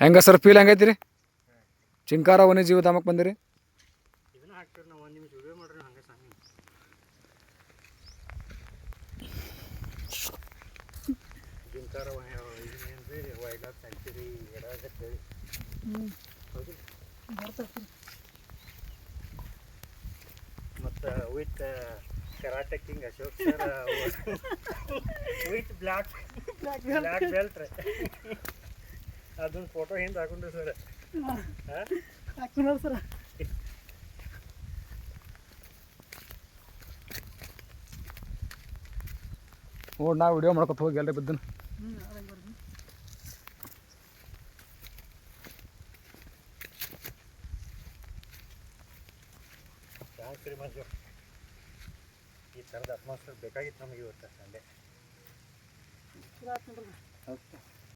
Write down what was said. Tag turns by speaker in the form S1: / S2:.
S1: ಹೆಂಗ sir feel ಹೆಂಗೈತಿ ರೀ ಚಿಂಕಾರ ವನ್ಯಜೀವಿ ಧಾಮಕ್ಕೆ ಬಂದಿರಿ?
S2: ಮತ್ತು with karate king Ashok sir with black black belt ರೀ. ಅದೊಂದು ಫೋಟೋ ಹಿಂದೆ ಹಾಕೊಂಡ್ರಿ ಸರ್ ಹಾಕೊಂಡ್ರಿ
S3: ಸರ
S1: ನೋಡಿ ನಾ ವಿಡಿಯೋ ಮಾಡ್ಕೊತ ಹೋಗಿ ಎಲ್ಲರೂ ಬಿದ್ದನು.
S2: ಥ್ಯಾಂಕ್ಸ್ ರೀ ಮಂಜು? ಈ ಥರದ ಅಟ್ಮಾಸ್ಫಿಯರ್ ಬೇಕಾಗಿತ್ತು ನಮಗೆ ಇವತ್ತು ಸಂಡೆ.